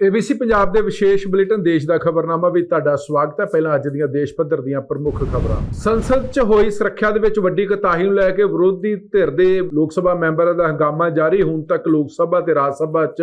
ABC Punjab ਦੇ ਵਿਸ਼ੇਸ਼ bulletin ਦੇਸ਼ ਦਾ ਖਬਰਨਾਮਾ ਵਿੱਚ ਤੁਹਾਡਾ ਸਵਾਗਤ ਹੈ। ਪਹਿਲਾਂ ਅੱਜ ਦੀਆਂ ਦੇਸ਼ ਪੱਧਰ ਦੀਆਂ ਪ੍ਰਮੁੱਖ ਖਬਰਾਂ। ਸੰਸਦ 'ਚ ਹੋਈ ਸੁਰੱਖਿਆ ਦੇ ਵਿੱਚ ਵੱਡੀ ਕਤਾਹੀ ਨੂੰ ਲੈ ਕੇ ਵਿਰੋਧੀ ਧਿਰ ਦੇ ਲੋਕ ਸਭਾ ਮੈਂਬਰਾਂ ਦਾ ਹੰਗਾਮਾ ਜਾਰੀ। ਹੁਣ ਤੱਕ ਲੋਕ ਸਭਾ ਤੇ ਰਾਜ ਸਭਾ 'ਚ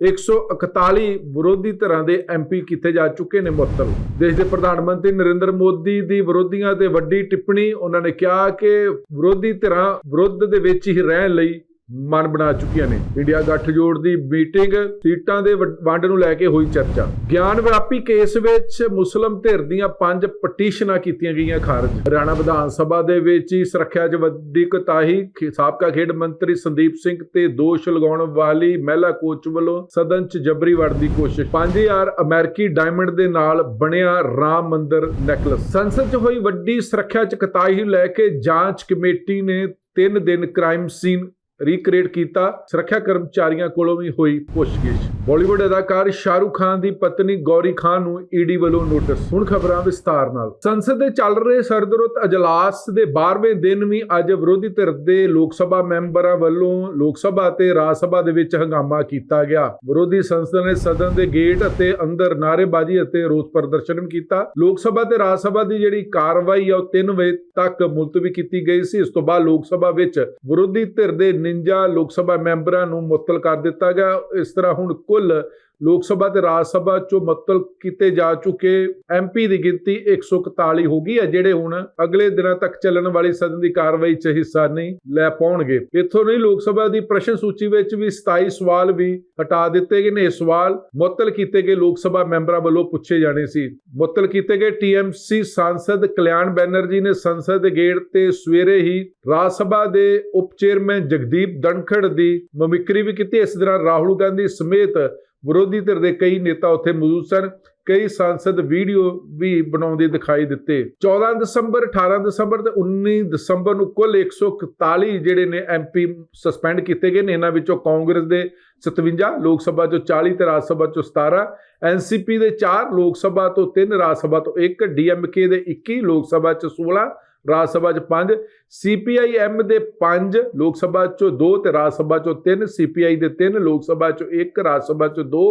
141 ਵਿਰੋਧੀ ਧਿਰਾਂ ਦੇ ਐਮਪੀ ਕੀਤੇ ਜਾ ਚੁੱਕੇ ਨੇ ਮੁਅੱਤਲ। ਦੇਸ਼ ਦੇ ਪ੍ਰਧਾਨ ਮੰਤਰੀ ਨਰਿੰਦਰ ਮੋਦੀ ਦੀ ਵਿਰੋਧੀਆਂ ਤੇ ਵੱਡੀ ਟਿੱਪਣੀ, ਉਹਨਾਂ ਨੇ ਕਿਹਾ ਕਿ ਵਿਰੋਧੀ ਧਿਰਾਂ ਵਿਰੋਧ ਦੇ ਵਿੱਚ ਹੀ ਰਹਿਣ ਲਈ ਮਨ ਬਣਾ ਚੁੱਕੀਆਂ ਨੇ। ਇੰਡੀਆ ਗੱਠਜੋੜ ਦੀ ਮੀਟਿੰਗ ਸੀਟਾਂ ਦੇ ਵੰਡ- ਨੂੰ ਲੈ ਕੇ ਹੋਈ ਚਰਚਾ। ਗਿਆਨ ਵਿਆਪੀ ਕੇਸ ਵਿੱਚ ਮੁਸਲਮ ਧਿਰ ਦੀਆਂ ਪੰਜ ਪਟੀਸ਼ਨਾਂ ਕੀਤੀਆਂ ਗਈਆਂ ਖਾਰਜ। ਹਰਿਆਣਾ ਵਿਧਾਨ ਸਭਾ ਦੇ ਵਿੱਚ ਹੀ ਸੁਰੱਖਿਆ 'ਚ ਵੱਡੀ ਕੁਤਾਹੀ ਸਾਬਕਾ ਖੇਡ ਮੰਤਰੀ ਸੰਦੀਪ ਸਿੰਘ ਤੇ ਦੋਸ਼ ਲਗਾਉਣ ਵਾਲੀ ਮਹਿਲਾ ਕੋਚ ਵੱਲੋਂ ਸਦਨ 'ਚ ਜਬਰੀ ਵੜ ਦੀ ਕੋਸ਼ਿਸ਼। 5000 ਅਮਰੀਕੀ ਡਾਇਮੰਡ ਦੇ ਨਾਲ ਬਣਿਆ ਰਾਮ ਮੰਦਿਰ ਨੈਕਲਸ। ਸੰਸਦ 'ਚ ਹੋਈ ਵੱਡੀ ਸੁਰੱਖਿਆ 'ਚ ਕੁਤਾਹੀ ਨੂੰ ਲੈ ਕੇ ਜਾਂਚ ਕਮੇਟੀ ਨੇ 3 ਦਿਨ ਕ੍ਰਾਈਮ ਸੀਨ ਰੀਕ੍ਰੀਏਟ ਕੀਤਾ। ਸੁਰੱਖਿਆ ਕਰਮਚਾਰੀਆਂ ਕੋਲੋਂ ਵੀ ਹੋਈ ਪੁੱਛਗਿੱਛ। ਬਾਲੀਵੁੱਡ ਅਦਾਕਾਰ ਸ਼ਾਹਰੁਖ ਖਾਨ ਦੀ ਪਤਨੀ ਗੌਰੀ ਖਾਨ ਨੂੰ ਈਡੀ ਵੱਲੋਂ ਨੋਟਿਸ ਹੁਣ ਖਬਰਾਂ ਵਿਸਤਾਰ ਨਾਲ। ਸੰਸਦ ਦੇ ਚੱਲ ਰਹੇ ਸਰਦਰੁੱਤ ਅਜਲਾਸ ਦੇ 12ਵੇਂ ਦਿਨ ਵੀ ਅੱਜ ਵਿਰੋਧੀ ਧਿਰ ਦੇ ਲੋਕ ਸਭਾ ਮੈਂਬਰਾਂ ਵੱਲੋਂ ਲੋਕ ਸਭਾ ਤੇ ਰਾਜ ਸਭਾ ਦੇ ਵਿੱਚ ਹੰਗਾਮਾ ਕੀਤਾ ਗਿਆ। ਵਿਰੋਧੀ ਸੰਸਦ ਨੇ ਸਦਨ ਦੇ ਗੇਟ ਅਤੇ ਅੰਦਰ ਨਾਅਰੇਬਾਜ਼ੀ ਅਤੇ ਰੋਸ ਪ੍ਰਦਰਸ਼ਨ ਕੀਤਾ। ਲੋਕ ਸਭਾ ਤੇ ਰਾਜ ਸਭਾ ਦੀ ਜਿਹੜੀ ਕਾਰਵਾਈ ਆ, ਉਹ 3 ਵਜੇ ਤੱਕ ਮੁਲਤਵੀ ਕੀਤੀ ਗਈ ਸੀ। ਇਸ ਤੋਂ ਬਾਅਦ ਲੋਕ ਸਭਾ ਵਿੱਚ ਵਿਰੋਧੀ ਧਿਰ ਦੇ 49 ਲੋਕ ਸਭਾ ਮੈਂਬਰਾਂ ਨੂੰ ਮੁਅੱਤਲ ਕਰ ਦਿੱਤਾ ਗਿਆ। ਇਸ ਤਰ੍ਹਾਂ ਹੁਣ ਕੁੱਲ ਲੋਕ ਸਭਾ ਤੇ ਰਾਜ ਸਭਾ ਚੋਂ ਮੁਅੱਤਲ ਕੀਤੇ ਜਾ ਚੁੱਕੇ ਐਮਪੀ ਦੀ ਗਿਣਤੀ 141 ਹੋ ਗਈ ਹੈ, ਜਿਹੜੇ ਹੁਣ ਅਗਲੇ ਦਿਨਾਂ ਤੱਕ ਚੱਲਣ ਵਾਲੀ ਸਦਨ ਦੀ ਕਾਰਵਾਈ 'ਚ ਹਿੱਸਾ ਨਹੀਂ ਲੈ ਪਾਉਣਗੇ। ਇੱਥੋਂ ਨਹੀਂ, ਲੋਕ ਸਭਾ ਦੀ ਪ੍ਰਸ਼ਨ ਸੂਚੀ ਵਿੱਚ ਵੀ 27 ਸਵਾਲ ਵੀ ਹਟਾ ਦਿੱਤੇ ਗਏ ਨੇ। ਇਹ ਸਵਾਲ ਮੁਅੱਤਲ ਕੀਤੇ ਗਏ ਲੋਕ ਸਭਾ ਮੈਂਬਰਾਂ ਵੱਲੋਂ ਪੁੱਛੇ ਜਾਣੇ ਸੀ। ਮੁਅੱਤਲ ਕੀਤੇ ਗਏ ਟੀਐਮਸੀ ਸਾਂਸਦ ਕਲਿਆਣ ਬੈਨਰਜੀ ਨੇ ਸੰਸਦ ਦੇ ਗੇਟ ਤੇ ਸਵੇਰੇ ਹੀ ਰਾਜ ਸਭਾ ਦੇ ਉਪ ਚੇਅਰਮੈਨ ਜਗਦੀਪ ਧਨਖੜ ਦੀ ਮਮਿਕਰੀ ਵੀ ਕੀਤੀ। ਇਸ ਦੌਰਾਨ ਰਾਹੁਲ ਗਾਂਧੀ ਸਮੇਤ ਵਿਰੋਧੀ ਧਿਰ ਦੇ ਕਈ ਨੇਤਾ ਉੱਥੇ ਮੌਜੂਦ ਸਨ। ਕਈ ਸੰਸਦ ਵੀਡੀਓ ਵੀ ਬਣਾਉਂਦੇ ਦਿਖਾਈ ਦਿੱਤੇ। 14 ਦਸੰਬਰ 18 ਦਸੰਬਰ ਤੇ 19 ਦਸੰਬਰ ਨੂੰ ਕੁੱਲ 141 ਜਿਹੜੇ ਨੇ ਐਮਪੀ ਸਸਪੈਂਡ ਕੀਤੇ ਗਏ ਨੇ। ਇਹਨਾਂ ਵਿੱਚੋਂ ਕਾਂਗਰਸ ਦੇ 57 ਲੋਕ ਸਭਾ ਚੋਂ 40 ਤੇ ਰਾਜ ਸਭਾ ਚੋਂ 17 ਐਨਸੀਪੀ ਦੇ 4 ਲੋਕ ਸਭਾ ਤੋਂ 3 ਰਾਜ ਸਭਾ ਤੋਂ 1 ਡੀਐਮਕੇ ਦੇ 21 ਲੋਕ ਸਭਾ ਚ 16 ਰਾਜ ਸਭਾ ਚ 5 ਸੀਪੀਆਈਐਮ ਦੇ 5 ਲੋਕ ਸਭਾ ਚੋਂ 2 ਤੇ ਰਾਜ ਸਭਾ ਚੋਂ 3 ਸੀਪੀਆਈ ਦੇ 3 ਲੋਕ ਸਭਾ ਚੋਂ 1 ਰਾਜ ਸਭਾ ਚੋਂ 2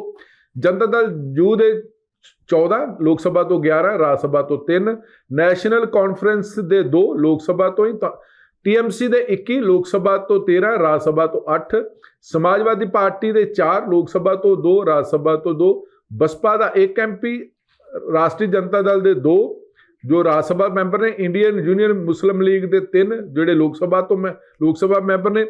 ਜਨਤਾ ਦਲ ਯੂ ਦੇ 14 ਲੋਕ ਸਭਾ ਤੋਂ 11 ਰਾਜ ਸਭਾ ਤੋਂ 3 ਨੈਸ਼ਨਲ ਕਾਨਫਰੰਸ ਦੇ 2 ਲੋਕ ਸਭਾ ਤੋਂ ਹੀ ਟੀਐਮਸੀ ਦੇ 21 ਲੋਕ ਸਭਾ ਤੋਂ 13 ਰਾਜ ਸਭਾ ਤੋਂ 8 ਸਮਾਜਵਾਦੀ ਪਾਰਟੀ ਦੇ 4 ਲੋਕ ਸਭਾ ਤੋਂ 2 ਰਾਜ ਸਭਾ ਤੋਂ 2 ਬਸਪਾ ਦਾ 1 ਐਮਪੀ ਰਾਸ਼ਟਰੀ ਜਨਤਾ ਦਲ ਦੇ 2 ਜੋ ਰਾਜ ਸਭਾ ਮੈਂਬਰ ਨੇ ਇੰਡੀਅਨ ਯੂਨੀਅਨ ਮੁਸਲਿਮ ਲੀਗ ਦੇ ਤਿੰਨ ਜਿਹੜੇ ਲੋਕ ਸਭਾ ਤੋਂ ਮੈਂ, ਲੋਕ ਸਭਾ ਮੈਂਬਰ ਨੇ,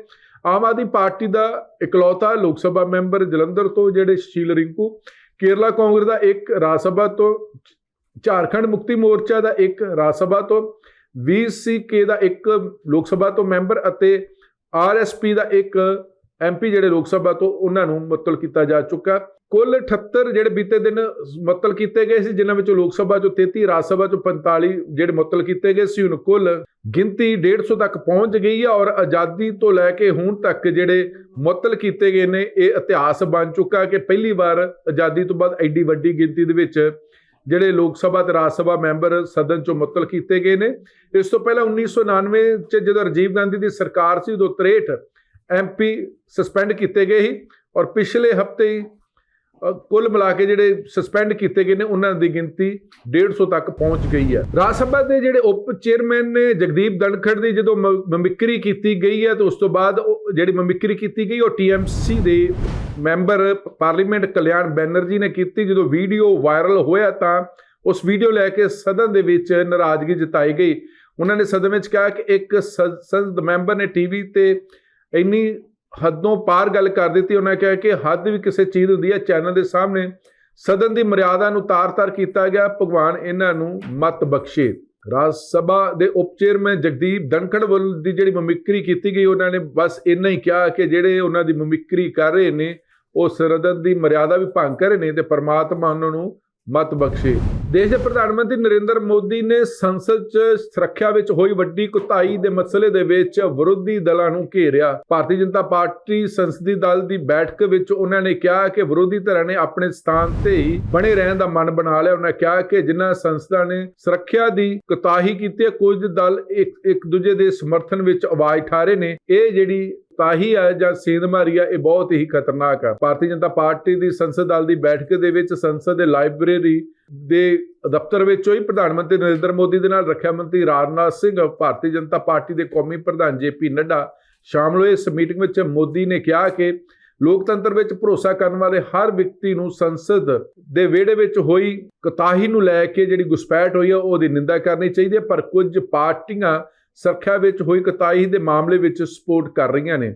ਆਮ ਆਦਮੀ ਪਾਰਟੀ ਦਾ ਇਕਲੌਤਾ ਲੋਕ ਸਭਾ ਮੈਂਬਰ ਜਲੰਧਰ ਤੋਂ ਜਿਹੜੇ ਸ਼ੀਲ ਰਿੰਕੂ, ਕੇਰਲਾ ਕਾਂਗਰਸ ਦਾ ਇੱਕ ਰਾਜ ਸਭਾ ਤੋਂ, ਝਾਰਖੰਡ ਮੁਕਤੀ ਮੋਰਚਾ ਦਾ ਇੱਕ ਰਾਜ ਸਭਾ ਤੋਂ VCK ਦਾ ਇੱਕ ਲੋਕ ਸਭਾ ਤੋਂ ਮੈਂਬਰ ਅਤੇ RSP ਦਾ ਇੱਕ ਐਮਪੀ ਜਿਹੜੇ ਲੋਕ ਸਭਾ ਤੋਂ ਉਹਨਾਂ ਨੂੰ ਮੁਅੱਤਲ ਕੀਤਾ ਜਾ ਚੁੱਕਾ। ਕੁੱਲ 78 ਜਿਹੜੇ ਬੀਤੇ ਦਿਨ ਮੁਅੱਤਲ ਕੀਤੇ ਗਏ ਸੀ, ਜਿਨ੍ਹਾਂ ਵਿੱਚੋਂ ਲੋਕ ਸਭਾ ਚੋਂ 33 ਰਾਜ ਸਭਾ ਚੋਂ 45 ਜਿਹੜੇ ਮੁਅੱਤਲ ਕੀਤੇ ਗਏ ਸੀ, ਹੁਣ ਕੁੱਲ ਗਿਣਤੀ 150 ਤੱਕ ਪਹੁੰਚ ਗਈ ਹੈ ਔਰ ਆਜ਼ਾਦੀ ਤੋਂ ਲੈ ਕੇ ਹੁਣ ਤੱਕ ਜਿਹੜੇ ਮੁਅੱਤਲ ਕੀਤੇ ਗਏ ਨੇ, ਇਹ ਇਤਿਹਾਸ ਬਣ ਚੁੱਕਾ ਕਿ ਪਹਿਲੀ ਵਾਰ ਆਜ਼ਾਦੀ ਤੋਂ ਬਾਅਦ ਐਡੀ ਵੱਡੀ ਗਿਣਤੀ ਦੇ ਵਿੱਚ ਜਿਹੜੇ ਲੋਕ ਸਭਾ ਤੇ ਰਾਜ ਸਭਾ ਮੈਂਬਰ ਸਦਨ ਚੋਂ ਮੁਅੱਤਲ ਕੀਤੇ ਗਏ ਨੇ। ਇਸ ਤੋਂ ਪਹਿਲਾਂ 1999 ਚ ਜਦੋਂ ਰਾਜੀਵ ਗਾਂਧੀ ਦੀ ਸਰਕਾਰ ਸੀ, ਉਦੋਂ 63 ਐਮਪੀ ਸਸਪੈਂਡ ਕੀਤੇ ਗਏ ਸੀ ਔਰ ਪਿਛਲੇ ਹਫ਼ਤੇ ਹੀ ਕੁੱਲ ਮਿਲਾ ਕੇ ਜਿਹੜੇ ਸਸਪੈਂਡ ਕੀਤੇ ਗਏ ਨੇ, ਉਹਨਾਂ ਦੀ ਗਿਣਤੀ 150 ਤੱਕ ਪਹੁੰਚ ਗਈ ਹੈ। ਰਾਜ ਸਭਾ ਦੇ ਜਿਹੜੇ ਉਪ ਚੇਅਰਮੈਨ ਨੇ, ਜਗਦੀਪ ਧਨਖੜ ਦੀ ਜਦੋਂ ਮ- ਮਮਿਕਰੀ ਕੀਤੀ ਗਈ ਹੈ, ਤੇ ਉਸ ਤੋਂ ਬਾਅਦ ਉਹ ਜਿਹੜੀ ਮਮਿਕਰੀ ਕੀਤੀ ਗਈ, ਉਹ ਟੀਐਮਸੀ ਦੇ ਮੈਂਬਰ ਪਾਰਲੀਮੈਂਟ ਕਲਿਆਣ ਬੈਨਰਜੀ ਨੇ ਕੀਤੀ। ਜਦੋਂ ਵੀਡੀਓ ਵਾਇਰਲ ਹੋਇਆ ਤਾਂ ਉਸ ਵੀਡੀਓ ਲੈ ਕੇ ਸਦਨ ਦੇ ਵਿੱਚ ਨਾਰਾਜ਼ਗੀ ਜਤਾਈ ਗਈ। ਉਹਨਾਂ ਨੇ ਸਦਨ ਵਿੱਚ ਕਿਹਾ ਕਿ ਇੱਕ ਸ- ਸੰਸਦ ਮੈਂਬਰ ਨੇ ਟੀਵੀ ਤੇ ਇੰਨੀ ਹੱਦੋਂ ਪਾਰ ਗੱਲ ਕਰ ਦਿੱਤੀ, ਉਹਨਾਂ ਕਿਹਾ ਕਿ ਹੱਦ ਵੀ ਕਿਸੇ ਚੀਜ਼ ਹੁੰਦੀ ਹੈ, ਚੈਨਲ ਦੇ ਸਾਹਮਣੇ ਸਦਨ ਦੀ ਮਰਿਆਦਾ ਨੂੰ ਤਾਰ-ਤਾਰ ਕੀਤਾ ਗਿਆ, ਭਗਵਾਨ ਇਹਨਾਂ ਨੂੰ ਮਤ ਬਖਸ਼ੇ। ਰਾਜ ਸਭਾ ਦੇ ਉਪ ਚੇਅਰਮੈਨ ਜਗਦੀਪ ਧਨਖੜ ਵੱਲ ਦੀ ਜਿਹੜੀ ਮਮਿਕਰੀ ਕੀਤੀ ਗਈ, ਉਹਨਾਂ ਨੇ ਬਸ ਇੰਨਾ ਹੀ ਕਿਹਾ ਕਿ ਜਿਹੜੇ ਉਹਨਾਂ ਦੀ ਮਮਿਕਰੀ ਕਰ ਰਹੇ ਨੇ, ਉਹ ਸਰਦਨ ਦੀ ਮਰਿਆਦਾ ਵੀ ਭੰਗ ਕਰ ਰਹੇ ਨੇ ਤੇ ਪਰਮਾਤਮਾ ਉਹਨਾਂ ਨੂੰ ਮਤ ਬਖਸ਼ੇ। ਦੇਸ਼ ਦੇ ਪ੍ਰਧਾਨ ਮੰਤਰੀ ਨਰਿੰਦਰ ਮੋਦੀ ਨੇ ਸੰਸਦ 'ਚ ਸੁਰੱਖਿਆ ਵਿੱਚ ਹੋਈ ਵੱਡੀ ਕੁਤਾਈ ਦੇ ਮਸਲੇ ਦੇ ਵਿੱਚ ਵਿਰੋਧੀ ਦਲਾਂ ਨੂੰ ਘੇਰਿਆ। ਭਾਰਤੀ ਜਨਤਾ ਪਾਰਟੀ ਸੰਸਦੀ ਦਲ ਦੀ ਬੈਠਕ ਵਿੱਚ ਉਹਨਾਂ ਨੇ ਕਿਹਾ ਕਿ ਵਿਰੋਧੀ ਧਿਰਾਂ ਨੇ ਆਪਣੇ ਸਥਾਨ ਤੇ ਹੀ ਬਣੇ ਰਹਿਣ ਦਾ ਮਨ ਬਣਾ ਲਿਆ। ਉਹਨਾਂ ਕਿਹਾ ਕਿ ਜਿਨ੍ਹਾਂ ਸੰਸਦਾਂ ਨੇ ਸੁਰੱਖਿਆ ਦੀ ਕੁਤਾਹੀ ਕੀਤੀ ਹੈ, ਕੁਝ ਦਲ ਇੱਕ ਦੂਜੇ ਦੇ ਸਮਰਥਨ ਵਿੱਚ ਆਵਾਜ਼ ਉਠਾ ਰਹੇ ਨੇ। ਇਹ ਜਿਹੜੀ ਕੁਤਾਹੀ ਹੈ ਜਾਂ ਸੇਂਧਮਾਰੀ ਹੈ ਇਹ ਬਹੁਤ ਹੀ ਖਤਰਨਾਕ ਹੈ ਭਾਰਤੀ ਜਨਤਾ ਪਾਰਟੀ ਦੀ ਸੰਸਦ ਦਲ ਦੀ ਬੈਠਕ ਦੇ ਵਿੱਚ ਸੰਸਦ ਦੇ ਲਾਇਬ੍ਰੇਰੀ ਦੇ ਦਫ਼ਤਰ ਵਿੱਚੋਂ ਹੀ ਪ੍ਰਧਾਨ ਮੰਤਰੀ ਨਰਿੰਦਰ ਮੋਦੀ ਦੇ ਨਾਲ ਰੱਖਿਆ ਮੰਤਰੀ ਰਾਜਨਾਥ ਸਿੰਘ, ਭਾਰਤੀ ਜਨਤਾ ਪਾਰਟੀ ਦੇ ਕੌਮੀ ਪ੍ਰਧਾਨ ਜੇਪੀ ਨੱਡਾ ਸ਼ਾਮਲ ਹੋਏ। ਇਸ ਮੀਟਿੰਗ ਵਿੱਚ ਮੋਦੀ ਨੇ ਕਿਹਾ ਕਿ ਲੋਕਤੰਤਰ ਵਿੱਚ ਭਰੋਸਾ ਕਰਨ ਵਾਲੇ ਹਰ ਵਿਅਕਤੀ ਨੂੰ ਸੰਸਦ ਦੇ ਵਿਹੜੇ ਵਿੱਚ ਹੋਈ ਕਤਾਹੀ ਨੂੰ ਲੈ ਕੇ ਜਿਹੜੀ ਗੁਸਪੈਠ ਹੋਈ ਹੈ ਉਹਦੀ ਨਿੰਦਾ ਕਰਨੀ ਚਾਹੀਦੀ ਹੈ ਪਰ ਕੁਝ ਪਾਰਟੀਆਂ ਸੁਰੱਖਿਆ ਵਿੱਚ ਹੋਈ ਕਤਾਈ ਦੇ ਮਾਮਲੇ ਵਿੱਚ ਸਪੋਰਟ ਕਰ ਰਹੀਆਂ ਨੇ।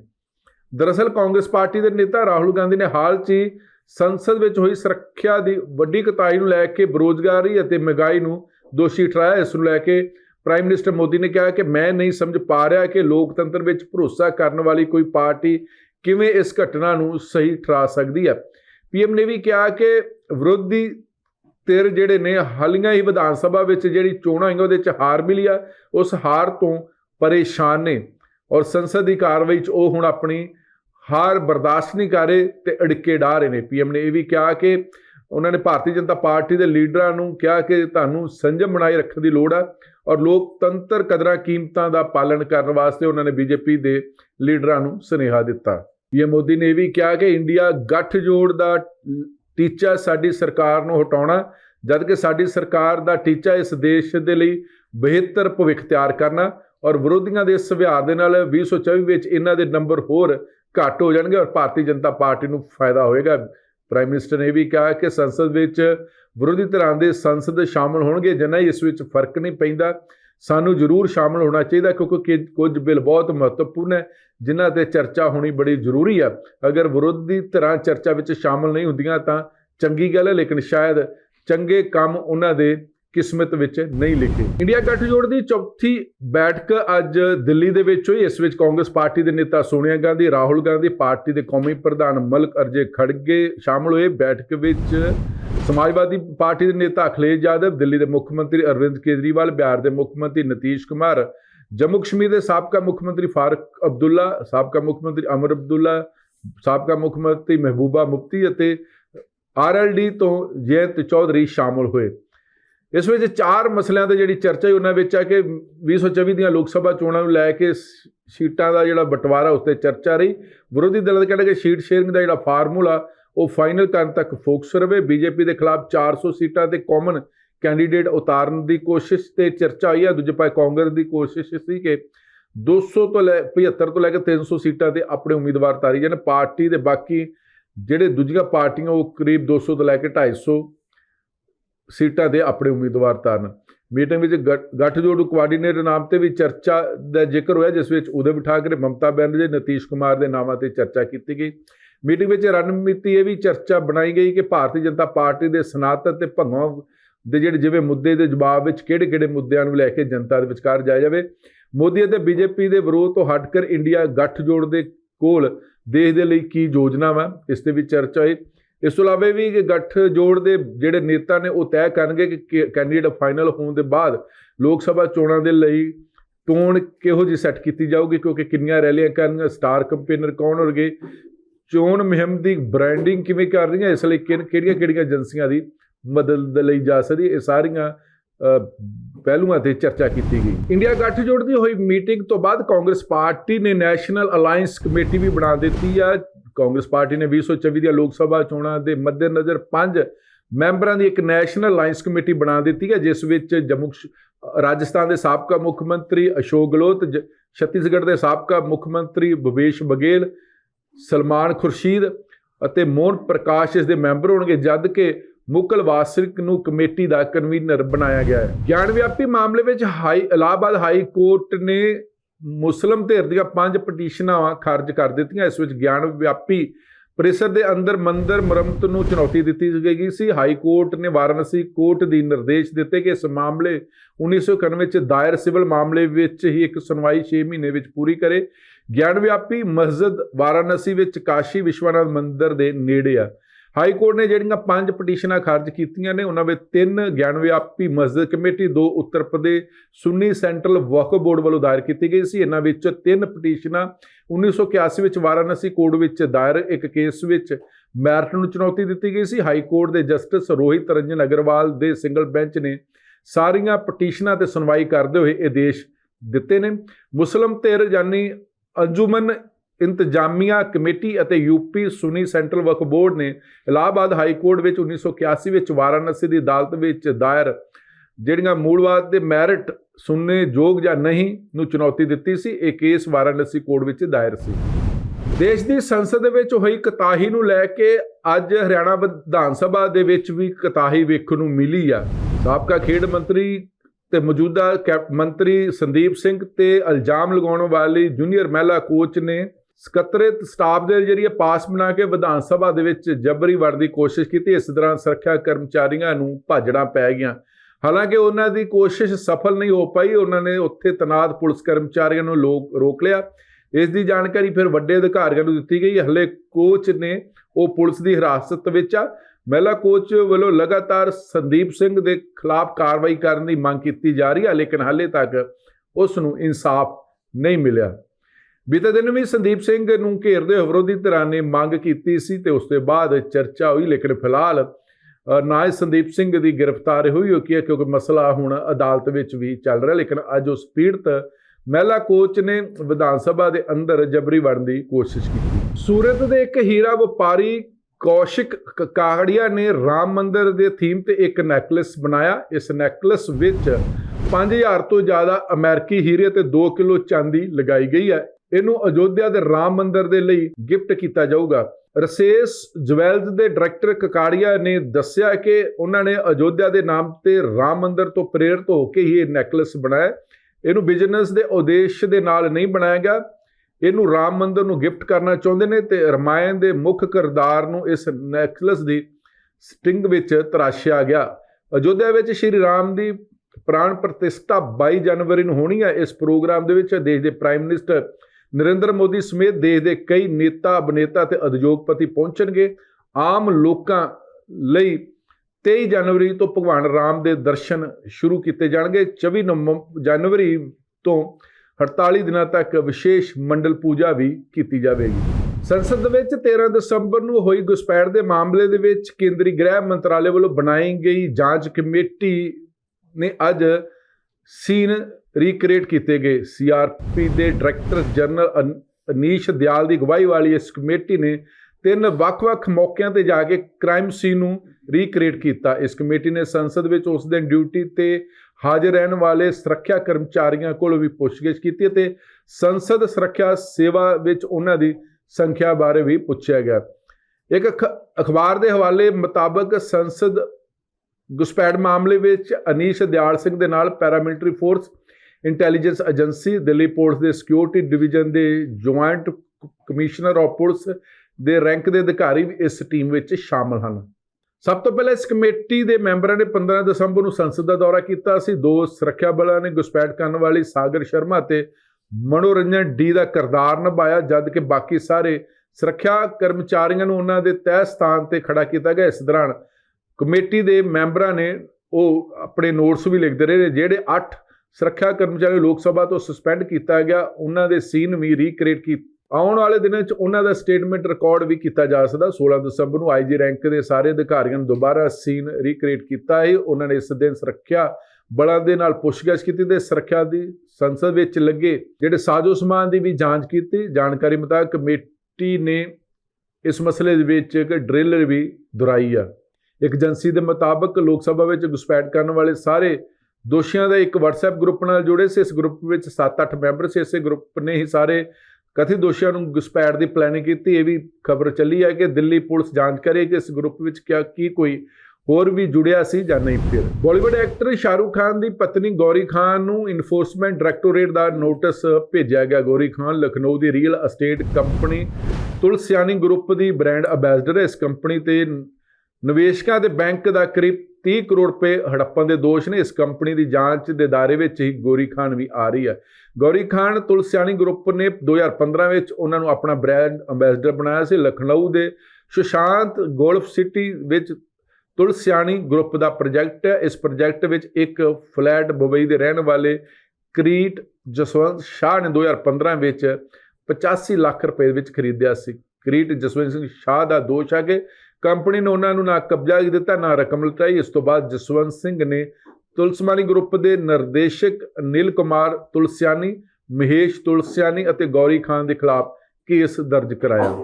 ਦਰਅਸਲ ਕਾਂਗਰਸ ਪਾਰਟੀ ਦੇ ਨੇਤਾ ਰਾਹੁਲ ਗਾਂਧੀ ਨੇ ਹਾਲ 'ਚ ਹੀ ਸੰਸਦ ਵਿੱਚ ਹੋਈ ਸੁਰੱਖਿਆ ਦੀ ਵੱਡੀ ਕਤਾਈ ਨੂੰ ਲੈ ਕੇ ਬੇਰੁਜ਼ਗਾਰੀ ਅਤੇ ਮਹਿੰਗਾਈ ਨੂੰ ਦੋਸ਼ੀ ਠਹਿਰਾਇਆ। ਇਸ ਨੂੰ ਲੈ ਕੇ ਪ੍ਰਾਈਮ ਮਿਨਿਸਟਰ ਮੋਦੀ ਨੇ ਕਿਹਾ ਕਿ ਮੈਂ ਨਹੀਂ ਸਮਝ ਪਾ ਰਿਹਾ ਕਿ ਲੋਕਤੰਤਰ ਵਿੱਚ ਭਰੋਸਾ ਕਰਨ ਵਾਲੀ ਕੋਈ ਪਾਰਟੀ ਕਿਵੇਂ ਇਸ ਘਟਨਾ ਨੂੰ ਸਹੀ ਠਹਿਰਾ ਸਕਦੀ ਹੈ। ਪੀਐਮ ਨੇ ਵੀ ਕਿਹਾ ਕਿ ਵਿਰੋਧੀ ਧਿਰ ਜਿਹੜੇ ਨੇ ਹਾਲੀਆਂ ਹੀ ਵਿਧਾਨ ਸਭਾ ਵਿੱਚ ਜਿਹੜੀ ਚੋਣਾਂ ਹੋਈਆਂ, ਉਹਦੇ ਚ ਹਾਰ ਮਿਲੀ ਆ। ਉਸ ਹਾਰ ਤੋਂ ਪਰੇਸ਼ਾਨ ਨੇ ਔਰ ਸੰਸਦ ਦੀ ਕਾਰਵਾਈ ਚ ਉਹ ਹੁਣ ਆਪਣੀ ਹਾਰ ਬਰਦਾਸ਼ਤ ਨਹੀਂ ਕਰ ਰਹੇ ਤੇ ਅੜਕੇ ਡਾ ਰਹੇ ਨੇ। ਪੀਐਮ ਨੇ ਇਹ ਵੀ ਕਿਹਾ ਕਿ ਉਹਨਾਂ ਨੇ ਭਾਰਤੀ ਜਨਤਾ ਪਾਰਟੀ ਦੇ ਲੀਡਰਾਂ ਨੂੰ ਕਿਹਾ ਕਿ ਤੁਹਾਨੂੰ ਸੰਜਮ ਬਣਾਈ ਰੱਖਣ ਦੀ ਲੋੜ ਆ ਔਰ ਲੋਕਤੰਤਰ ਕਦਰਾਂ ਕੀਮਤਾਂ ਦਾ ਪਾਲਣ ਕਰਨ ਵਾਸਤੇ ਉਹਨਾਂ ਨੇ ਬੀਜੇਪੀ ਦੇ ਲੀਡਰਾਂ ਨੂੰ ਸੁਨੇਹਾ ਦਿੱਤਾ। ਪੀਐਮ ਮੋਦੀ ਨੇ ਇਹ ਵੀ ਕਿਹਾ ਕਿ ਇੰਡੀਆ ਗੱਠਜੋੜ ਦਾ ਟੀਚਾ ਸਾਡੀ ਸਰਕਾਰ ਨੂੰ ਹਟਾਉਣਾ, ਜਦ ਕਿ ਸਾਡੀ ਸਰਕਾਰ ਦਾ ਟੀਚਾ ਇਸ ਦੇਸ਼ ਦੇ ਲਈ ਬਿਹਤਰ ਭਵਿੱਖ ਤਿਆਰ ਕਰਨਾ ਔਰ ਵਿਰੋਧੀਆਂ ਦੇ ਇਸ ਦੇ ਨਾਲ 2024 ਵਿੱਚ ਇਹਨਾਂ ਦੇ ਨੰਬਰ ਹੋਰ ਘੱਟ ਹੋ ਜਾਣਗੇ ਔਰ ਭਾਰਤੀ ਜਨਤਾ ਪਾਰਟੀ ਨੂੰ ਫਾਇਦਾ ਹੋਏਗਾ। ਪ੍ਰਾਈਮ ਮਿਨਿਸਟਰ ਨੇ ਇਹ ਵੀ ਕਿਹਾ ਕਿ ਸੰਸਦ ਵਿੱਚ ਵਿਰੋਧੀ ਧਿਰਾਂ ਦੇ ਸੰਸਦ ਸ਼ਾਮਲ ਹੋਣਗੇ ਜਾਂ ਨਹੀਂ ਇਸ ਵਿੱਚ ਫ਼ਰਕ ਨਹੀਂ ਪੈਂਦਾ। ਸਾਨੂੰ ਜ਼ਰੂਰ ਸ਼ਾਮਲ ਹੋਣਾ ਚਾਹੀਦਾ ਕਿਉਂਕਿ ਕਿ- ਕੁਝ ਬਿੱਲ ਬਹੁਤ ਮਹੱਤਵਪੂਰਨ ਹੈ, ਜਿਨ੍ਹਾਂ ਤੇ ਚਰਚਾ ਹੋਣੀ ਬੜੀ ਜ਼ਰੂਰੀ ਹੈ। ਅਗਰ ਵਿਰੋਧੀ ਧਿਰਾਂ ਚਰਚਾ ਵਿੱਚ ਸ਼ਾਮਲ ਨਹੀਂ ਹੁੰਦੀਆਂ ਤਾਂ ਚੰਗੀ ਗੱਲ ਹੈ, ਲੇਕਿਨ ਸ਼ਾਇਦ ਚੰਗੇ ਕੰਮ ਉਹਨਾਂ ਦੇ ਕਿਸਮਤ ਵਿੱਚ ਨਹੀਂ ਲਿਖੇ। ਇੰਡੀਆ ਗੱਠਜੋੜ ਦੀ ਚੌਥੀ ਬੈਠਕ ਅੱਜ ਦਿੱਲੀ ਦੇ ਵਿੱਚ ਹੋਈ। ਇਸ ਵਿੱਚ ਕਾਂਗਰਸ ਪਾਰਟੀ ਦੇ ਨੇਤਾ ਸੋਨੀਆ ਗਾਂਧੀ, ਰਾਹੁਲ ਗਾਂਧੀ ਪਾਰਟੀ ਦੇ ਕੌਮੀ ਪ੍ਰਧਾਨ ਮਲਕ ਅਰਜੇ ਖੜਗੇ ਸ਼ਾਮਲ ਹੋਏ। ਬੈਠਕ ਵਿੱਚ ਸਮਾਜਵਾਦੀ ਪਾਰਟੀ ਦੇ ਨੇਤਾ ਅਖਿਲੇਸ਼ ਯਾਦਵ, ਦਿੱਲੀ ਦੇ ਮੁੱਖ ਮੰਤਰੀ ਅਰਵਿੰਦ ਕੇਜਰੀਵਾਲ, ਬਿਹਾਰ ਦੇ ਮੁੱਖ ਮੰਤਰੀ ਨਤੀਸ਼ ਕੁਮਾਰ, ਜੰਮੂ ਕਸ਼ਮੀਰ ਦੇ ਸਾਬਕਾ ਮੁੱਖ ਮੰਤਰੀ ਫਾਰਕ ਅਬਦੁੱਲਾ, ਸਾਬਕਾ ਮੁੱਖ ਮੰਤਰੀ ਅਮਰ ਅਬਦੁੱਲਾ, ਸਾਬਕਾ ਮੁੱਖ ਮੰਤਰੀ ਮਹਿਬੂਬਾ ਮੁਫਤੀ ਅਤੇ ਆਰਐਲਡੀ ਤੋਂ ਜੈਤ ਚੌਧਰੀ ਸ਼ਾਮਲ ਹੋਏ। ਇਸ ਵਿੱਚ ਚਾਰ ਮਸਲਿਆਂ ਤੇ ਜਿਹੜੀ ਚਰਚਾ ਹੋਈ, ਉਹਨਾਂ ਵਿੱਚ ਆ ਕਿ 2024 ਦੀਆਂ ਲੋਕ ਸਭਾ ਚੋਣਾਂ ਨੂੰ ਲੈ ਕੇ ਸੀਟਾਂ ਦਾ ਜਿਹੜਾ ਬਟਵਾਰਾ ਉਸ ਤੇ ਚਰਚਾ ਰਹੀ। ਵਿਰੋਧੀ ਦਲ ਦਾ ਕਹਿੰਦੇ ਕਿ ਸੀਟ ਸ਼ੇਅਰਿੰਗ ਦਾ ਜਿਹੜਾ ਫਾਰਮੂਲਾ ਉਹ ਫਾਈਨਲ ਕਰਨ ਤੱਕ ਫੋਕਸ ਰਵੇ। ਬੀਜੇਪੀ ਦੇ ਖਿਲਾਫ 400 ਸੀਟਾਂ ਤੇ ਕਾਮਨ ਕੈਂਡੀਡੇਟ ਉਤਾਰਨ ਦੀ ਕੋਸ਼ਿਸ਼ ਤੇ ਚਰਚਾ ਹੋਈ ਹੈ ਦੂਜੇ ਪਾਸੇ ਕਾਂਗਰਸ ਦੀ ਕੋਸ਼ਿਸ਼ ਸੀ ਕਿ 200 ਤੋਂ ਲੈ 75 ਤੋਂ ਲੈ ਕੇ 300 ਸੀਟਾਂ ਤੇ ਆਪਣੇ ਉਮੀਦਵਾਰ ਤਾਰੀ ਜਾਣ। ਪਾਰਟੀ ਦੇ ਬਾਕੀ ਜਿਹੜੇ ਦੂਜੀਆਂ ਪਾਰਟੀਆਂ ਉਹ ਕਰੀਬ 200 ਤੋਂ ਲੈ ਕੇ 250 ਸੀਟਾਂ ਦੇ ਆਪਣੇ ਉਮੀਦਵਾਰ ਤਾਰਨ ਮੀਟਿੰਗ ਵਿੱਚ ਗੱਠ- ਗੱਠਜੋੜ ਕੋਆਰਡੀਨੇਟਰ ਨਾਮ ਤੇ ਵੀ ਚਰਚਾ ਦਾ ਜ਼ਿਕਰ ਹੋਇਆ, ਜਿਸ ਵਿੱਚ ਉਦਵ ਠਾਕਰੇ, ਮਮਤਾ ਬੈਨਰਜੀ, ਨਤੀਸ਼ ਕੁਮਾਰ ਦੇ ਨਾਮਾਂ ਤੇ ਚਰਚਾ ਕੀਤੀ ਗਈ। ਮੀਟਿੰਗ ਵਿੱਚ ਰਣਨੀਤੀ ਇਹ ਵੀ ਚਰਚਾ ਬਣਾਈ ਗਈ ਕਿ ਭਾਰਤੀ ਜਨਤਾ ਪਾਰਟੀ ਦੇ ਸਨਾਤਨ ਤੇ ਭੰਗਾਂ ਦੇ ਜਿਹੜੇ ਜਿਵੇਂ ਮੁੱਦੇ ਦੇ ਜਵਾਬ ਵਿੱਚ ਕਿਹੜੇ-ਕਿਹੜੇ ਮੁੱਦਿਆਂ ਨੂੰ ਲੈ ਕੇ ਜਨਤਾ ਦੇ ਵਿਚਕਾਰ ਜਾਇਆ ਜਾਵੇ। ਮੋਦੀ ਅਤੇ ਬੀਜੇਪੀ ਦੇ ਵਿਰੋਧ ਤੋਂ ਹਟ ਕਰ ਇੰਡੀਆ ਗੱਠਜੋੜ ਦੇ ਕੋਲ ਦੇਸ਼ ਦੇ ਲਈ ਕੀ ਯੋਜਨਾ ਵਾ ਇਸ ਤੇ ਵੀ ਚਰਚਾ ਹੋਈ। ਇਸ ਤੋਂ ਇਲਾਵਾ ਇਹ ਵੀ ਕਿ ਗੱਠ ਜੋੜ ਦੇ ਜਿਹੜੇ ਨੇਤਾ ਨੇ ਉਹ ਤੈਅ ਕਰਨਗੇ ਕਿ ਕੈਂਡੀਡੇਟ ਫਾਈਨਲ ਹੋਣ ਦੇ ਬਾਅਦ ਲੋਕ ਸਭਾ ਚੋਣਾਂ ਦੇ ਲਈ ਟੋਨ ਕਿਹੋ ਜਿਹੀ ਸੈੱਟ ਕੀਤੀ ਜਾਊਗੀ, ਕਿਉਂਕਿ ਕਿੰਨੀਆਂ ਰੈਲੀਆਂ ਕਰਨੀਆਂ ਸਟਾਰ ਕੰਪੇਨਰ ਕੌਣ ਹੋਣਗੇ ਚੋਣ ਮੁਹਿੰਮ ਦੀ ਬ੍ਰਾਂਡਿੰਗ ਕਿਵੇਂ ਕਰ ਰਹੀਆਂ? ਇਸ ਲਈ ਕਿਹਨ- ਕਿਹੜੀਆਂ ਕਿਹੜੀਆਂ ਏਜੰਸੀਆਂ ਦੀ ਮਦਦ ਲਈ ਜਾ ਸਕਦੀ ਇਹ ਸਾਰੀਆਂ ਪਹਿਲੂਆਂ ਤੇ ਚਰਚਾ ਕੀਤੀ ਗਈ। ਇੰਡੀਆ ਗੱਠਜੋੜ ਦੀ ਹੋਈ ਮੀਟਿੰਗ ਤੋਂ ਬਾਅਦ ਕਾਂਗਰਸ ਪਾਰਟੀ ਨੇ ਨੈਸ਼ਨਲ ਅਲਾਈਅੰਸ ਕਮੇਟੀ ਵੀ ਬਣਾ ਦਿੱਤੀ ਆ। ਕਾਂਗਰਸ ਪਾਰਟੀ ਨੇ 2024 ਦੀਆਂ ਲੋਕ ਸਭਾ ਚੋਣਾਂ ਦੇ ਮੱਦੇਨਜ਼ਰ ਪੰਜ ਮੈਂਬਰਾਂ ਦੀ ਇੱਕ ਨੈਸ਼ਨਲ ਅਲਾਈਅੰਸ ਕਮੇਟੀ ਬਣਾ ਦਿੱਤੀ ਹੈ ਜਿਸ ਵਿੱਚ ਜੰਮੂ ਰਾਜਸਥਾਨ ਦੇ ਸਾਬਕਾ ਮੁੱਖ ਮੰਤਰੀ ਅਸ਼ੋਕ ਗਹਿਲੋਤ, ਜ- ਛੱਤੀਸਗੜ੍ਹ ਦੇ ਸਾਬਕਾ ਮੁੱਖ ਮੰਤਰੀ ਭੁਪੇਸ਼ ਬਘੇਲ ਸਲਮਾਨ ਖੁਰਸ਼ੀਦ ਅਤੇ ਮੋਹਨ ਪ੍ਰਕਾਸ਼ ਇਸ ਦੇ ਮੈਂਬਰ ਹੋਣਗੇ, ਜਦ ਕਿ ਮੁਕਲ ਵਾਸਰਿਕ ਨੂੰ ਕਮੇਟੀ ਦਾ ਕਨਵੀਨਰ ਬਣਾਇਆ ਗਿਆ ਹੈ। ਗਿਆਨ ਵਿਆਪੀ ਮਾਮਲੇ ਵਿੱਚ ਹਾਈ ਇਲਾਹਾਬਾਦ ਹਾਈ ਕੋਰਟ ਨੇ ਮੁਸਲਮ ਧਿਰ ਦੀਆਂ ਪੰਜ ਪਟੀਸ਼ਨਾਂ ਖਾਰਜ ਕਰ ਦਿੱਤੀਆਂ। ਇਸ ਵਿੱਚ ਗਿਆਨ ਵਿਆਪੀ ਪਰਿਸਰ ਦੇ ਅੰਦਰ ਮੰਦਰ ਮੁਰੰਮਤ ਨੂੰ ਚੁਣੌਤੀ ਦਿੱਤੀ ਗਈ ਸੀ। ਹਾਈ ਕੋਰਟ ਨੇ ਵਾਰਾਣਸੀ ਕੋਰਟ ਦੀ ਨਿਰਦੇਸ਼ ਦਿੱਤੇ ਕਿ ਇਸ ਮਾਮਲੇ 1991 'ਚ ਦਾਇਰ ਸਿਵਲ ਮਾਮਲੇ ਵਿੱਚ ਹੀ ਇੱਕ ਸੁਣਵਾਈ 6 ਮਹੀਨੇ ਵਿੱਚ ਪੂਰੀ ਕਰੇ। ਗਿਆਨ ਵਿਆਪੀ ਮਸਜਿਦ ਵਾਰਾਣਸੀ ਵਿੱਚ ਕਾਸ਼ੀ ਵਿਸ਼ਵਨਾਥ ਮੰਦਿਰ ਦੇ ਨੇੜੇ ਆ। ਹਾਈ ਕੋਰਟ ਨੇ ਜਿਹੜੀਆਂ ਪੰਜ ਪਟੀਸ਼ਨਾਂ ਖਾਰਜ ਕੀਤੀਆਂ ਨੇ, ਉਹਨਾਂ ਵਿੱਚ ਤਿੰਨ ਗਿਆਨ ਵਿਆਪੀ ਮਸਜਿਦ ਕਮੇਟੀ, ਦੋ ਉੱਤਰ ਪ੍ਰਦੇਸ਼, ਸੁੰਨੀ ਸੈਂਟਰਲ ਵਕਫ ਬੋਰਡ ਵੱਲੋਂ ਦਾਇਰ ਕੀਤੀ ਗਈ ਸੀ। ਇਹਨਾਂ ਵਿੱਚ ਤਿੰਨ ਪਟੀਸ਼ਨਾਂ 1981 ਵਿੱਚ ਵਾਰਾਣਸੀ ਕੋਰਟ ਵਿੱਚ ਦਾਇਰ, ਇੱਕ ਕੇਸ ਵਿੱਚ ਮੈਰਿਟ ਨੂੰ ਚੁਣੌਤੀ ਦਿੱਤੀ ਗਈ ਸੀ। ਹਾਈ ਕੋਰਟ ਦੇ ਜਸਟਿਸ ਰੋਹਿਤ ਰੰਜਨ ਅਗਰਵਾਲ ਦੇ ਸਿੰਗਲ ਬੈਂਚ ਨੇ ਸਾਰੀਆਂ ਪਟੀਸ਼ਨਾਂ ਤੇ ਸੁਣਵਾਈ ਕਰਦੇ ਹੋਏ ਇਹ ਆਦੇਸ਼ ਦਿੱਤੇ ਨੇ। ਮੁਸਲਮ ਧਿਰ ਯਾਨੀ ਅੰਜੁਮਨ ਇੰਤਜ਼ਾਮੀਆ ਕਮੇਟੀ ਅਤੇ UP Sunni central Waqf board ਨੇ ਇਲਾਹਾਬਾਦ ਹਾਈ ਕੋਰਟ ਵਿੱਚ 1981 ਵਿੱਚ ਵਾਰਾਣਸੀ ਦੀ ਅਦਾਲਤ ਵਿੱਚ ਦਾਇਰ ਜਿਹੜੀਆਂ ਮੂਲਵਾਦ ਦੇ ਮੈਰਿਟ ਸੁਣਨੇ ਯੋਗ ਜਾਂ ਨਹੀਂ ਨੂੰ ਚੁਣੌਤੀ ਦਿੱਤੀ ਸੀ, ਇਹ ਕੇਸ ਵਾਰਾਣਸੀ ਕੋਰਟ ਵਿੱਚ ਦਾਇਰ ਸੀ। ਦੇਸ਼ ਦੀ ਸੰਸਦ ਦੇ ਵਿੱਚ ਹੋਈ ਕਤਾਹੀ ਨੂੰ ਲੈ ਕੇ ਅੱਜ ਹਰਿਆਣਾ ਵਿਧਾਨ ਸਭਾ ਦੇ ਵਿੱਚ ਵੀ ਕਤਾਹੀ ਵੇਖਣ ਨੂੰ ਮਿਲੀ ਆ। ਸਾਬਕਾ ਖੇਡ ਮੰਤਰੀ ਤੇ ਮੌਜੂਦਾ ਕੈਪ, ਮੰਤਰੀ ਸੰਦੀਪ ਸਿੰਘ ਤੇ ਇਲਜ਼ਾਮ ਲਗਾਉਣ ਵਾਲੀ ਜੂਨੀਅਰ ਮਹਿਲਾ ਕੋਚ ਨੇ ਸਕੱਤਰੇਤ ਸਟਾਫ ਦੇ ਜਰੀਏ ਪਾਸ ਬਣਾ ਕੇ ਵਿਧਾਨ ਸਭਾ ਦੇ ਵਿੱਚ ਜਬਰੀ ਵੜਨ ਦੀ ਕੋਸ਼ਿਸ਼ ਕੀਤੀ। ਇਸ ਦੌਰਾਨ ਸੁਰੱਖਿਆ ਕਰਮਚਾਰੀਆਂ ਨੂੰ ਭਾਜੜਾਂ ਪੈ ਗਈਆਂ। ਹਾਲਾਂਕਿ ਉਹਨਾਂ ਦੀ ਕੋਸ਼ਿਸ਼ ਸਫਲ ਨਹੀਂ ਹੋ ਪਾਈ। ਉਹਨਾਂ ਨੇ ਉੱਥੇ ਤਨਾਤ ਪੁਲਿਸ ਕਰਮਚਾਰੀਆਂ ਨੂੰ ਲੋਕ, ਰੋਕ ਲਿਆ। ਇਸ ਦੀ ਜਾਣਕਾਰੀ ਫਿਰ ਵੱਡੇ ਅਧਿਕਾਰੀਆਂ ਨੂੰ ਦਿੱਤੀ ਗਈ। ਹਲੇ ਕੋਚ ਨੇ ਉਹ ਪੁਲਿਸ ਦੀ ਹਿਰਾਸਤ ਵਿੱਚ ਆ। ਮਹਿਲਾ ਕੋਚ ਵੱਲੋਂ ਲਗਾਤਾਰ ਸੰਦੀਪ ਸਿੰਘ ਦੇ ਖਿਲਾਫ ਕਾਰਵਾਈ ਕਰਨ ਦੀ ਮੰਗ ਕੀਤੀ ਜਾ ਰਹੀ ਹੈ ਲੇਕਿਨ ਹਾਲੇ ਤੱਕ ਉਸ ਨੂੰ ਇਨਸਾਫ ਨਹੀਂ ਮਿਲਿਆ। ਬੀਤੇ ਦਿਨ ਵੀ ਸੰਦੀਪ ਸਿੰਘ ਨੂੰ ਘੇਰਦੇ ਹੋਏ ਵਿਰੋਧੀ ਧਿਰਾਂ ਨੇ ਮੰਗ ਕੀਤੀ ਸੀ ਤੇ ਉਸ ਤੋਂ ਬਾਅਦ ਚਰਚਾ ਹੋਈ ਲੇਕਿਨ ਫਿਲਹਾਲ ਅ, ਨਾ ਹੀ ਸੰਦੀਪ ਸਿੰਘ ਦੀ ਗ੍ਰਿਫਤਾਰੀ ਹੋਈ ਹੋ ਕੀ ਹੈ ਕਿਉਂਕਿ ਮਸਲਾ ਹੁਣ ਅਦਾਲਤ ਵਿੱਚ ਵੀ ਚੱਲ ਰਿਹਾ ਲੇਕਿਨ ਅੱਜ ਉਸ ਪੀੜਤ ਮਹਿਲਾ ਕੋਚ ਨੇ ਵਿਧਾਨ ਸਭਾ ਦੇ ਅੰਦਰ ਜਬਰੀ ਵੜਨ ਦੀ ਕੋਸ਼ਿਸ਼ ਕੀਤੀ। ਸੂਰਤ ਦੇ ਇੱਕ ਹੀਰਾ ਵਪਾਰੀ ਕੌਸ਼ਿਕ ਕ- ਨੇ ਰਾਮ ਮੰਦਿਰ ਦੇ ਥੀਮ ਤੇ ਇੱਕ ਨੈਕਲੇਸ ਬਣਾਇਆ। ਇਸ ਨੈਕਲੇਸ ਵਿੱਚ 5000 ਤੋਂ ਜ਼ਿਆਦਾ ਅਮਰੀਕੀ ਹੀਰੇ ਤੇ 2 ਕਿਲੋ ਚਾਂਦੀ ਲਗਾਈ ਗਈ ਹੈ। ਇਹਨੂੰ ਅਯੋਧਿਆ ਦੇ ਰਾਮ ਮੰਦਿਰ ਦੇ ਲਈ ਗਿਫਟ ਕੀਤਾ ਜਾਊਗਾ। ਰਸੇਸ ਜਵੈਲਜ਼ ਦੇ ਡਾਇਰੈਕਟਰ ਕਕਾੜੀਆ ਨੇ ਦੱਸਿਆ ਕਿ ਉਹਨਾਂ ਨੇ ਅਯੋਧਿਆ ਦੇ ਨਾਮ ਤੇ ਰਾਮ ਮੰਦਿਰ ਤੋਂ ਪ੍ਰੇਰਿਤ ਹੋ ਕੇ ਹੀ ਇਹ ਨੈਕਲੇਸ ਬਣਾਇਆ। ਇਹਨੂੰ ਬਿਜ਼ਨਸ ਦੇ ਉਦੇਸ਼ ਦੇ ਨਾਲ ਨਹੀਂ ਬਣਾਇਆ ਗਿਆ। ਇਹਨੂੰ ਰਾਮ ਮੰਦਰ ਨੂੰ ਗਿਫਟ ਕਰਨਾ ਚਾਹੁੰਦੇ ਨੇ ਤੇ ਰਮਾਇਣ ਦੇ ਮੁੱਖ ਕਿਰਦਾਰ ਨੂੰ ਇਸ ਨੈਕਲਸ ਦੀ ਸਟਿੰਗ ਵਿੱਚ ਤਰਾਸ਼ਿਆ ਗਿਆ। ਅਯੋਧਿਆ ਵਿੱਚ ਸ਼੍ਰੀ ਰਾਮ ਦੀ ਪ੍ਰਾਣ ਪ੍ਰਤਿਸ਼ਠਾ 22 ਜਨਵਰੀ ਨੂੰ ਹੋਣੀ ਹੈ ਇਸ ਪ੍ਰੋਗਰਾਮ ਦੇ ਵਿੱਚ ਦੇਸ਼ ਦੇ ਪ੍ਰਾਈਮ ਮਿਨਿਸਟਰ ਨਰਿੰਦਰ ਮੋਦੀ ਸਮੇਤ ਦੇਸ਼ ਦੇ ਕਈ ਨੇਤਾ, ਅਭਿਨੇਤਾ ਤੇ ਉਦਯੋਗਪਤੀ ਪਹੁੰਚਣਗੇ। ਆਮ ਲੋਕਾਂ ਲਈ 23 ਜਨਵਰੀ ਤੋਂ ਭਗਵਾਨ ਰਾਮ ਦੇ ਦਰਸ਼ਨ ਸ਼ੁਰੂ ਕੀਤੇ ਜਾਣਗੇ। 24 ਨਵੰਬਰ ਜਨਵਰੀ ਤੋਂ 48 ਦਿਨਾਂ ਤੱਕ ਵਿਸ਼ੇਸ਼ ਮੰਡਲ ਪੂਜਾ ਵੀ ਕੀਤੀ ਜਾਵੇਗੀ। ਸੰਸਦ ਵਿੱਚ 13 ਦਸੰਬਰ ਨੂੰ ਹੋਈ ਘੁਸਪੈਠ ਦੇ ਮਾਮਲੇ ਦੇ ਵਿੱਚ ਕੇਂਦਰੀ ਗ੍ਰਹਿ ਮੰਤਰਾਲੇ ਵੱਲੋਂ ਬਣਾਈ ਗਈ ਜਾਂਚ ਕਮੇਟੀ ਨੇ ਅੱਜ ਸੀਨ ਰੀਕ੍ਰੀਏਟ ਕੀਤੇ ਗਏ। ਸੀਆਰਪੀ ਦੇ ਡਾਇਰੈਕਟਰ ਜਨਰਲ ਅਨ- ਅਨੀਸ਼ ਦਿਆਲ ਦੀ ਅਗਵਾਈ ਵਾਲੀ ਇਸ ਕਮੇਟੀ ਨੇ ਤਿੰਨ ਵੱਖ-ਵੱਖ ਮੌਕਿਆਂ ਤੇ ਜਾ ਕੇ ਕ੍ਰਾਈਮ ਸੀਨ ਨੂੰ ਰੀਕ੍ਰੀਏਟ ਕੀਤਾ। ਇਸ ਕਮੇਟੀ ਨੇ ਸੰਸਦ ਵਿੱਚ ਉਸ ਦਿਨ ਡਿਊਟੀ ਤੇ ਹਾਜ਼ਰ ਰਹਿਣ ਵਾਲੇ ਸੁਰੱਖਿਆ ਕਰਮਚਾਰੀਆਂ ਕੋਲ ਵੀ ਪੁੱਛਗਿੱਛ ਕੀਤੀ ਅਤੇ ਸੰਸਦ ਸੁਰੱਖਿਆ ਸੇਵਾ ਵਿੱਚ ਉਹਨਾਂ ਦੀ ਸੰਖਿਆ ਬਾਰੇ ਵੀ ਪੁੱਛਿਆ ਗਿਆ। ਇੱਕ ਅਖ- ਅਖਬਾਰ ਦੇ ਹਵਾਲੇ ਮੁਤਾਬਕ ਸੰਸਦ ਘੁਸਪੈਠ ਮਾਮਲੇ ਵਿੱਚ ਅਨੀਸ਼ ਦਿਆਲ ਸਿੰਘ ਦੇ ਨਾਲ paramilitary force intelligence agency Delhi police ਦੇ ਸਿਕਿਉਰਿਟੀ ਡਿਵੀਜ਼ਨ ਦੇ ਜੁਆਇੰਟ ਕਮਿਸ਼ਨਰ ਆਫ ਪੁਲਿਸ ਦੇ ਰੈਂਕ ਦੇ ਅਧਿਕਾਰੀ ਵੀ ਇਸ ਟੀਮ ਵਿੱਚ ਸ਼ਾਮਲ ਹਨ। ਸਭ ਤੋਂ ਪਹਿਲਾਂ ਇਸ ਕਮੇਟੀ ਦੇ ਮੈਂਬਰਾਂ ਨੇ 15 ਦਸੰਬਰ ਨੂੰ ਸੰਸਦ ਦਾ ਦੌਰਾ ਕੀਤਾ। ਸੀ ਦੋ ਸੁਰੱਖਿਆ ਬਲਾਂ ਨੇ ਘੁਸਪੈਠ ਕਰਨ ਵਾਲੀ ਸਾਗਰ ਸ਼ਰਮਾ ਤੇ ਮਨੋਰੰਜਨ ਡੀ ਦਾ ਕਿਰਦਾਰ ਨਿਭਾਇਆ, ਜਦ ਕਿ ਬਾਕੀ ਸਾਰੇ ਸੁਰੱਖਿਆ ਕਰਮਚਾਰੀਆਂ ਨੂੰ ਉਹਨਾਂ ਦੇ ਤੈਅ ਸਥਾਨ ਤੇ ਖੜਾ ਕੀਤਾ ਗਿਆ। ਇਸ ਦੌਰਾਨ ਕਮੇਟੀ ਦੇ ਮੈਂਬਰਾਂ ਨੇ ਉਹ ਆਪਣੇ ਨੋਟਸ ਵੀ ਲਿਖਦੇ ਰਹੇ ਜਿਹੜੇ 8 ਸੁਰੱਖਿਆ ਕਰਮਚਾਰੀ ਲੋਕ ਸਭਾ ਤੋਂ ਸਸਪੈਂਡ ਕੀਤਾ ਗਿਆ। ਉਹਨਾਂ ਦੇ ਸੀਨ ਵੀ ਰੀਕ੍ਰੀਏਟ ਕੀ ਆਉਣ ਵਾਲੇ ਦਿਨਾਂ 'ਚ ਉਹਨਾਂ ਦਾ ਸਟੇਟਮੈਂਟ ਰਿਕਾਰਡ ਵੀ ਕੀਤਾ ਜਾ ਸਕਦਾ। 16 ਦਸੰਬਰ ਨੂੰ ਆਈਜੀ ਰੈਂਕ ਦੇ ਸਾਰੇ ਅਧਿਕਾਰੀਆਂ ਨੂੰ ਦੁਬਾਰਾ ਸੀਨ ਰੀਕ੍ਰੀਏਟ ਕੀਤਾ ਹੈ। ਉਹਨਾਂ ਨੇ ਇਸ ਦਿਨ ਸੁਰੱਖਿਆ ਬਲਾਂ ਦੇ ਨਾਲ ਪੁੱਛਗਿੱਛ ਕੀਤੀ ਤੇ ਸੁਰੱਖਿਆ ਦੀ ਸੰਸਦ ਵਿੱਚ ਲੱਗੇ ਜਿਹੜੇ ਸਾਜ਼ੋ ਸਮਾਨ ਦੀ ਵੀ ਜਾਂਚ ਕੀਤੀ। ਜਾਣਕਾਰੀ ਮੁਤਾਬਕ ਕਮੇਟੀ ਨੇ ਇਸ ਮਸਲੇ ਦੇ ਵਿੱਚ ਇੱਕ ਡਰਿਲ ਵੀ ਦੁਹਰਾਈ ਆ। ਇੱਕ ਏਜੰਸੀ ਦੇ ਮੁਤਾਬਕ ਲੋਕ ਸਭਾ ਵਿੱਚ ਘੁਸਪੈਠ ਕਰਨ ਵਾਲੇ ਸਾਰੇ ਦੋਸ਼ੀਆਂ ਦਾ ਇੱਕ WhatsApp ਗਰੁੱਪ ਨਾਲ ਜੁੜੇ ਸੀ। ਇਸ ਗਰੁੱਪ ਵਿੱਚ 7-8 ਮੈਂਬਰ ਸੀ। ਇਸੇ ਗਰੁੱਪ ਨੇ ਹੀ ਸਾਰੇ ਕਥਿਤ ਦੋਸ਼ੀਆਂ ਨੂੰ ਘੁਸਪੈਠ ਦੀ ਪਲੈਨਿੰਗ ਕੀਤੀ। ਇਹ ਵੀ ਖਬਰ ਚੱਲੀ ਹੈ ਕਿ ਦਿੱਲੀ ਪੁਲਿਸ ਜਾਂਚ ਕਰੇ ਕਿ ਇਸ ਗਰੁੱਪ ਵਿੱਚ ਕਿਆ ਕੀ ਕੋਈ ਹੋਰ ਵੀ ਜੁੜਿਆ ਸੀ ਜਾਂ ਨਹੀਂ। ਫਿਰ ਬਾਲੀਵੁੱਡ ਐਕਟਰ ਸ਼ਾਹਰੁਖ ਖਾਨ ਦੀ ਪਤਨੀ ਗੌਰੀ ਖਾਨ ਨੂੰ ਇਨਫੋਰਸਮੈਂਟ ਡਾਇਰੈਕਟੋਰੇਟ ਦਾ ਨੋਟਿਸ ਭੇਜਿਆ ਗਿਆ। ਗੌਰੀ ਖਾਨ ਲਖਨਊ ਦੀ real estate company Tulsiani group ਦੀ ਬ੍ਰਾਂਡ ਅੰਬੈਸਡਰ ਹੈ। ਇਸ ਕੰਪਨੀ ਤੇ ਨਿਵੇਸ਼ਕਾਂ ਦੇ ਬੈਂਕ ਦਾ ਕਰੀਬ 30 ਕਰੋੜ ਰੁਪਏ ਹੜੱਪਣ ਦੇ ਦੋਸ਼ ਨੇ। ਇਸ ਕੰਪਨੀ ਦੀ ਜਾਂਚ ਦੇ ਦਾਇਰੇ ਵਿੱਚ ਹੀ ਗੌਰੀ ਖਾਨ ਵੀ ਆ ਰਹੀ ਹੈ। ਗੌਰੀ ਖਾਨ ਤੁਲਸਿਆਣੀ ਗਰੁੱਪ ਨੇ 2015 ਵਿੱਚ ਉਹਨਾਂ ਨੂੰ ਆਪਣਾ ਬ੍ਰਾਂਡ ਅੰਬੈਸਡਰ ਬਣਾਇਆ ਸੀ। ਲਖਨਊ ਦੇ ਸੁਸ਼ਾਂਤ ਗੋਲਫ ਸਿਟੀ ਵਿੱਚ ਤੁਲਸਿਆਣੀ ਗਰੁੱਪ ਦਾ ਪ੍ਰੋਜੈਕਟ ਹੈ। ਇਸ ਪ੍ਰੋਜੈਕਟ ਵਿੱਚ ਇੱਕ ਫਲੈਟ ਮੁੰਬਈ ਦੇ ਰਹਿਣ ਵਾਲੇ ਕ੍ਰੀਟ ਜਸਵੰਤ ਸ਼ਾਹ ਨੇ 2015 ਵਿੱਚ 85 ਲੱਖ ਰੁਪਏ ਵਿੱਚ ਖਰੀਦਿਆ ਸੀ। ਕ੍ਰੀਟ ਜਸਵੰਤ ਸਿੰਘ ਸ਼ਾਹ ਦਾ ਦੋਸ਼ ਹੈ ਕਿ ਕੰਪਨੀ ਨੇ ਉਹਨਾਂ ਨੂੰ ਨਾ ਕਬਜ਼ਾ ਦਿੱਤਾ, ਨਾ ਰਕਮ ਲਟਾਈ। ਇਸ ਤੋਂ ਬਾਅਦ ਜਸਵੰਤ ਸਿੰਘ ਨੇ ਤੁਲਸਮਾਨੀ ਗਰੁੱਪ ਦੇ ਨਿਰਦੇਸ਼ਕ ਅਨਿਲ ਕੁਮਾਰ ਤੁਲਸਿਆਨੀ, ਮਹੇਸ਼ ਤੁਲਸਿਆਨੀ ਅਤੇ ਗੌਰੀ ਖਾਨ ਦੇ ਖਿਲਾਫ ਕੇਸ ਦਰਜ ਕਰਾਇਆ।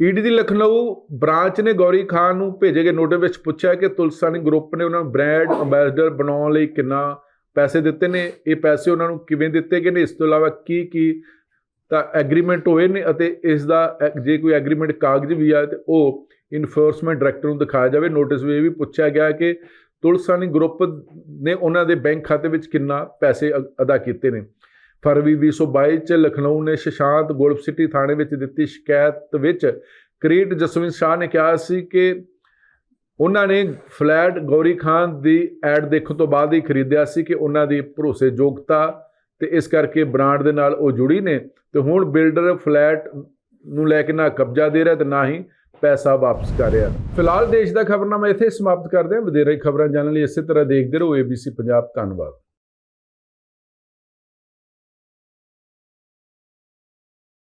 ਈਡੀ ਦੀ ਲਖਨਊ ਬ੍ਰਾਂਚ ਨੇ ਗੌਰੀ ਖਾਨ ਨੂੰ ਭੇਜੇ ਗਏ ਨੋਟਿਸ ਵਿੱਚ ਪੁੱਛਿਆ ਕਿ ਤੁਲਸਾਨੀ ਗਰੁੱਪ ਨੇ ਉਹਨਾਂ ਨੂੰ ਬ੍ਰਾਂਡ ਅੰਬੈਸਡਰ ਬਣਾਉਣ ਲਈ ਕਿੰਨਾ ਪੈਸੇ ਦਿੱਤੇ ਨੇ, ਇਹ ਪੈਸੇ ਉਹਨਾਂ ਨੂੰ ਕਿਵੇਂ ਦਿੱਤੇ ਗਏ ਨੇ, ਇਸ ਤੋਂ ਇਲਾਵਾ ਕੀ ਕੀ ਤਾਂ ਐਗਰੀਮੈਂਟ ਹੋਏ ਨੇ ਅਤੇ ਇਸ ਦਾ ਐ- ਜੇ ਕੋਈ ਐਗਰੀਮੈਂਟ ਕਾਗਜ਼ ਵੀ ਆ ਤੇ ਉਹ ਇਨਫੋਰਸਮੈਂਟ ਡਾਇਰੈਕਟਰ ਨੂੰ ਦਿਖਾਇਆ ਜਾਵੇ। ਨੋਟਿਸ ਵਿੱਚ ਇਹ ਵੀ ਪੁੱਛਿਆ ਗਿਆ ਕਿ ਤੁਲਸਾਨੀ ਗਰੁੱਪ ਨੇ ਉਹਨਾਂ ਦੇ ਬੈਂਕ ਖਾਤੇ ਵਿੱਚ ਕਿੰਨਾ ਪੈਸੇ ਅ- ਅਦਾ ਕੀਤੇ ਨੇ। ਫਰਵਰੀ 2022 ਚ ਲਖਨਊ ਨੇ ਸ਼ਸ਼ਾਂਤ ਗੋਲਫ ਸਿਟੀ ਥਾਣੇ ਵਿੱਚ ਦਿੱਤੀ ਸ਼ਿਕਾਇਤ ਵਿੱਚ ਕ੍ਰੀਟ ਜਸਵਿੰਦਰ ਸ਼ਾਹ ਨੇ ਕਿਹਾ ਸੀ ਕਿ ਉਹਨਾਂ ਨੇ ਫਲੈਟ ਗੌਰੀ ਖਾਨ ਦੀ ਐਡ ਦੇਖਣ ਤੋਂ ਬਾਅਦ ਹੀ ਖਰੀਦਿਆ ਸੀ ਕਿ ਉਹਨਾਂ ਦੀ ਭਰੋਸੇਯੋਗਤਾ ਤੇ ਇਸ ਕਰਕੇ ਬ੍ਰਾਂਡ ਦੇ ਨਾਲ ਉਹ ਜੁੜੀ ਨੇ ਤੇ ਹੁਣ ਬਿਲਡਰ ਫਲੈਟ ਨੂੰ ਲੈ ਕੇ ਨਾ ਕਬਜ਼ਾ ਦੇ ਰਿਹਾ ਤੇ ਨਾ ਹੀ ਪੈਸਾ ਵਾਪਸ ਕਰ ਰਿਹਾ। ਫਿਲਹਾਲ ਦੇਸ਼ ਦਾ ਖਬਰਨਾਮਾ ਇੱਥੇ ਸਮਾਪਤ ਕਰਦੇ ਹਾਂ। ਵਧੇਰੇ ਖਬਰਾਂ ਜਾਣਨ ਲਈ ਇਸੇ ਤਰ੍ਹਾਂ ਦੇਖਦੇ ਰਹੋ। ABC ਪੰਜਾਬ ਧੰਨਵਾਦ।